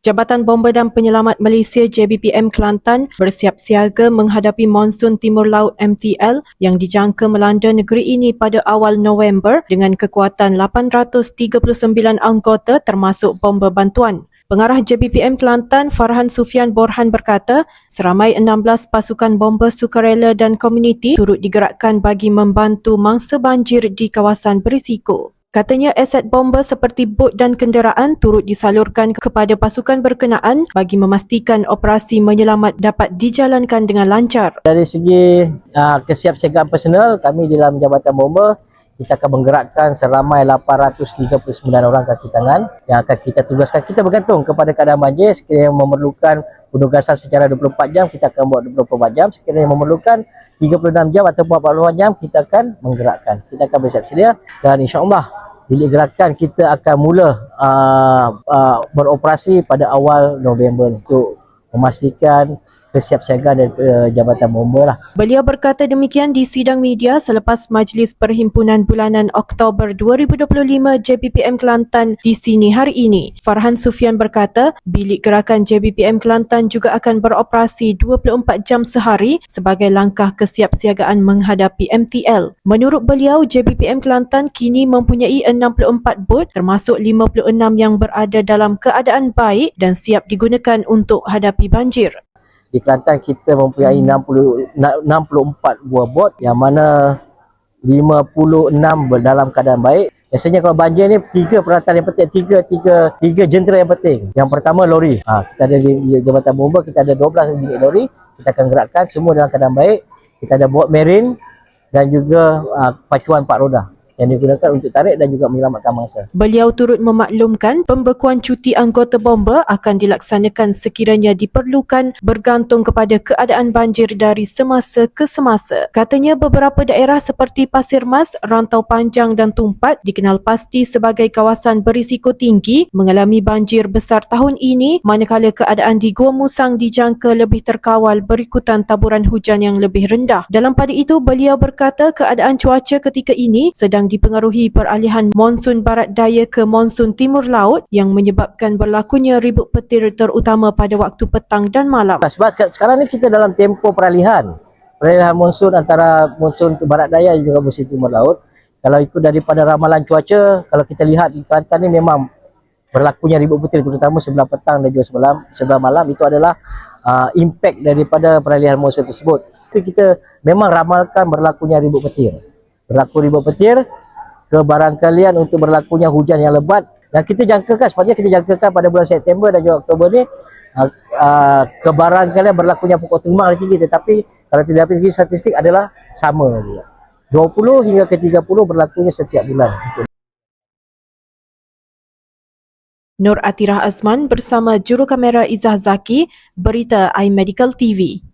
Jabatan Bomba dan Penyelamat Malaysia JBPM Kelantan bersiap siaga menghadapi monsun Timur Laut MTL yang dijangka melanda negeri ini pada awal November dengan kekuatan 839 anggota termasuk bomba bantuan. Pengarah JBPM Kelantan Farhan Sufian Borhan berkata, seramai 16 pasukan bomba sukarela dan komuniti turut digerakkan bagi membantu mangsa banjir di kawasan berisiko. Katanya aset bomba seperti bot dan kenderaan turut disalurkan kepada pasukan berkenaan bagi memastikan operasi menyelamat dapat dijalankan dengan lancar. Dari segi uh, kesiapsiagaan personal, kami dalam Jabatan Bomba kita akan menggerakkan seramai 839 orang kaki tangan yang akan kita tugaskan. Kita bergantung kepada keadaan banjir. Sekiranya memerlukan penugasan secara 24 jam, kita akan buat 24 jam. Sekiranya memerlukan 36 jam atau 48 jam, kita akan menggerakkan. Kita akan bersiap sedia dan insyaAllah bilik gerakan kita akan mula uh, uh, beroperasi pada awal November untuk memastikan kesiapsiagaan dari uh, Jabatan Bomba lah. Beliau berkata demikian di sidang media selepas Majlis Perhimpunan Bulanan Oktober 2025 JBPM Kelantan di sini hari ini. Farhan Sufian berkata, bilik gerakan JBPM Kelantan juga akan beroperasi 24 jam sehari sebagai langkah kesiapsiagaan menghadapi MTL. Menurut beliau, JBPM Kelantan kini mempunyai 64 bot termasuk 56 yang berada dalam keadaan baik dan siap digunakan untuk hadapi banjir. Di Kelantan kita mempunyai 60, na- 64 buah bot yang mana 56 dalam keadaan baik. Biasanya kalau banjir ni tiga peralatan yang penting, tiga tiga tiga jentera yang penting. Yang pertama lori. Ha, kita ada di di Jabatan Bomba, kita ada 12 bilik lori. Kita akan gerakkan semua dalam keadaan baik. Kita ada bot marine dan juga uh, pacuan empat roda yang digunakan untuk tarik dan juga menyelamatkan mangsa. Beliau turut memaklumkan pembekuan cuti anggota bomba akan dilaksanakan sekiranya diperlukan bergantung kepada keadaan banjir dari semasa ke semasa. Katanya beberapa daerah seperti Pasir Mas, Rantau Panjang dan Tumpat dikenal pasti sebagai kawasan berisiko tinggi mengalami banjir besar tahun ini manakala keadaan di Gua Musang dijangka lebih terkawal berikutan taburan hujan yang lebih rendah. Dalam pada itu, beliau berkata keadaan cuaca ketika ini sedang dipengaruhi peralihan monsun barat daya ke monsun timur laut yang menyebabkan berlakunya ribut petir terutama pada waktu petang dan malam. Sebab sekarang ni kita dalam tempoh peralihan. Peralihan monsun antara monsun barat daya juga musim timur laut. Kalau ikut daripada ramalan cuaca, kalau kita lihat di Kelantan ni memang berlakunya ribut petir terutama sebelah petang dan juga sebelah, sebelah malam itu adalah uh, impact daripada peralihan monsun tersebut. Tapi kita memang ramalkan berlakunya ribut petir. Berlaku ribut petir, kebarangkalian untuk berlakunya hujan yang lebat dan kita jangkakan sepatutnya kita jangkakan pada bulan September dan juga Oktober ni uh, uh, kebarangkalian berlakunya pokok tumbang lebih tinggi tetapi kalau tidak dari segi statistik adalah sama juga. 20 hingga ke 30 berlakunya setiap bulan. Nur Atirah Azman bersama juru kamera Izzah Zaki, Berita iMedical TV.